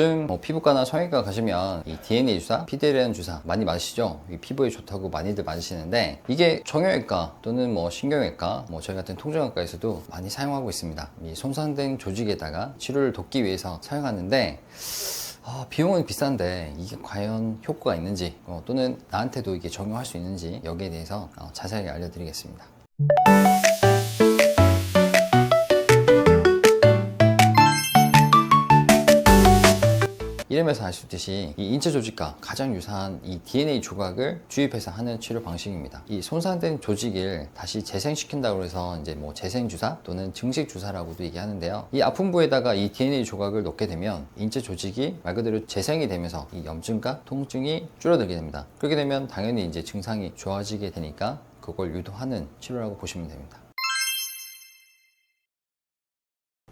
요즘 뭐 피부과나 성형외과 가시면 이 DNA 주사, PDLN 주사 많이 맞으시죠? 이 피부에 좋다고 많이들 맞으시는데 이게 정형외과 또는 뭐 신경외과, 뭐 저희 같은 통증외과에서도 많이 사용하고 있습니다. 이 손상된 조직에다가 치료를 돕기 위해서 사용하는데 아, 비용은 비싼데 이게 과연 효과가 있는지 어, 또는 나한테도 이게 적용할 수 있는지 여기에 대해서 어, 자세하게 알려드리겠습니다. 이름에서 알 수 있듯이 이 인체 조직과 가장 유사한 이 DNA 조각을 주입해서 하는 치료 방식입니다. 이 손상된 조직을 다시 재생시킨다고 해서 이제 뭐 재생 주사 또는 증식 주사라고도 얘기하는데요. 이 아픈 부에다가 이 DNA 조각을 넣게 되면 인체 조직이 말 그대로 재생이 되면서 이 염증과 통증이 줄어들게 됩니다. 그렇게 되면 당연히 이제 증상이 좋아지게 되니까 그걸 유도하는 치료라고 보시면 됩니다.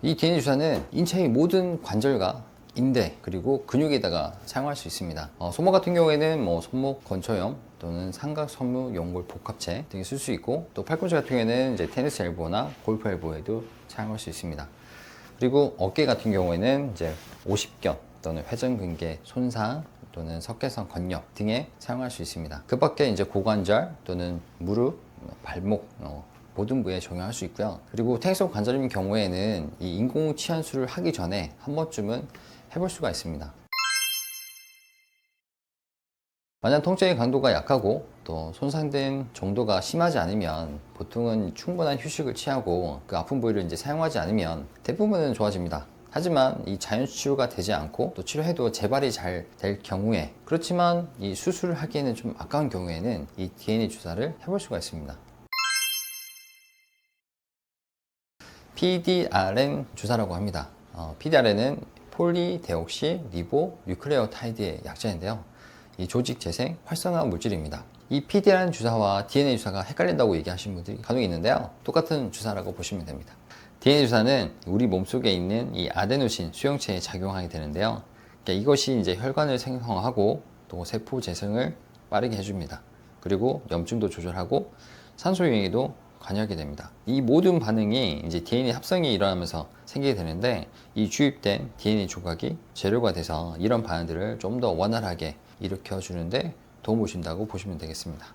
이 DNA 주사는 인체의 모든 관절과 인대 그리고 근육에다가 사용할 수 있습니다. 어, 손목 같은 경우에는 뭐 손목 건초염 또는 삼각 섬유 연골 복합체 등에 쓸 수 있고 또 팔꿈치 같은 경우에는 이제 테니스 엘보나 골프 엘보에도 사용할 수 있습니다. 그리고 어깨 같은 경우에는 이제 오십견 또는 회전근개 손상 또는 석회성 건력 등에 사용할 수 있습니다. 그 밖에 이제 고관절 또는 무릎, 발목 어, 모든 부위에 적용할 수 있고요. 그리고 테니스 관절인 경우에는 이 인공 치환술을 하기 전에 한 번쯤은 해볼 수가 있습니다. 만약 통증의 강도가 약하고 또 손상된 정도가 심하지 않으면 보통은 충분한 휴식을 취하고 그 아픈 부위를 이제 사용하지 않으면 대부분은 좋아집니다. 하지만 이 자연 치유가 되지 않고 또 치료해도 재발이 잘 될 경우에 그렇지만 이 수술을 하기에는 좀 아까운 경우에는 이 DNA 주사를 해볼 수가 있습니다. PDRN 주사라고 합니다. 어, PDRN은 폴리데옥시 리보 뉴클레오타이드의 약자인데요. 이 조직 재생 활성화 물질입니다. 이 PDRN 주사와 DNA 주사가 헷갈린다고 얘기하시는 분들이 간혹 있는데요. 똑같은 주사라고 보시면 됩니다. DNA 주사는 우리 몸속에 있는 이 아데노신 수용체에 작용하게 되는데요. 그러니까 이것이 이제 혈관을 생성하고 또 세포 재생을 빠르게 해줍니다. 그리고 염증도 조절하고 산소 유행에도 관여하게 됩니다. 이 모든 반응이 이제 DNA 합성이 일어나면서 생기게 되는데 이 주입된 DNA 조각이 재료가 돼서 이런 반응들을 좀 더 원활하게 일으켜 주는데 도움을 준다고 보시면 되겠습니다.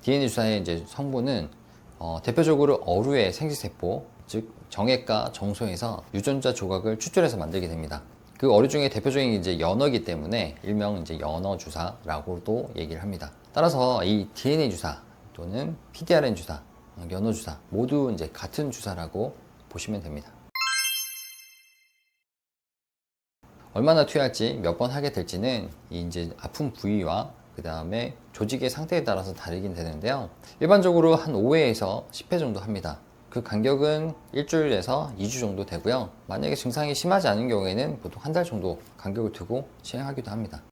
DNA 주사의 이제 성분은 어, 대표적으로 어루의 생식세포, 즉 정액과 정소에서 유전자 조각을 추출해서 만들게 됩니다. 그 어류 중에 대표적인 게 이제 연어기 때문에 일명 이제 연어 주사라고도 얘기를 합니다. 따라서 이 DNA 주사 또는 PDRN 주사, 연어 주사 모두 이제 같은 주사라고 보시면 됩니다. 얼마나 투여할지 몇 번 하게 될지는 이 이제 아픈 부위와 그 다음에 조직의 상태에 따라서 다르긴 되는데요. 일반적으로 한 5회에서 10회 정도 합니다. 그 간격은 일주일에서 2주 정도 되고요. 만약에 증상이 심하지 않은 경우에는 보통 한 달 정도 간격을 두고 시행하기도 합니다.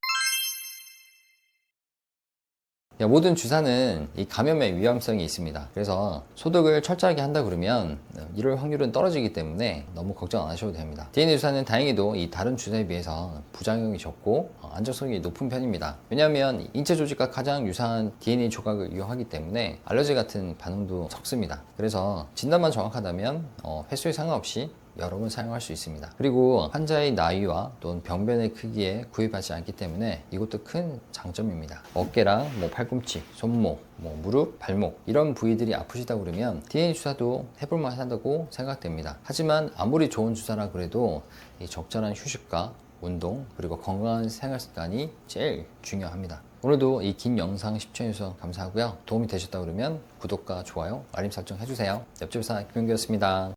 모든 주사는 이 감염의 위험성이 있습니다. 그래서 소독을 철저하게 한다 그러면 이럴 확률은 떨어지기 때문에 너무 걱정 안 하셔도 됩니다. DNA 주사는 다행히도 이 다른 주사에 비해서 부작용이 적고 어, 안정성이 높은 편입니다. 왜냐하면 인체 조직과 가장 유사한 DNA 조각을 이용하기 때문에 알러지 같은 반응도 적습니다. 그래서 진단만 정확하다면 어, 횟수에 상관없이 여러 번 사용할 수 있습니다. 그리고 환자의 나이와 또는 병변의 크기에 구입하지 않기 때문에 이것도 큰 장점입니다. 어깨랑 뭐 팔꿈치, 손목, 뭐 무릎, 발목 이런 부위들이 아프시다 그러면 DNA 주사도 해볼 만 하다고 생각됩니다. 하지만 아무리 좋은 주사라 그래도 이 적절한 휴식과 운동 그리고 건강한 생활 습관이 제일 중요합니다. 오늘도 이 긴 영상 시청해주셔서 감사하고요. 도움이 되셨다 그러면 구독과 좋아요, 알림 설정 해주세요. 옆집사 김용기였습니다.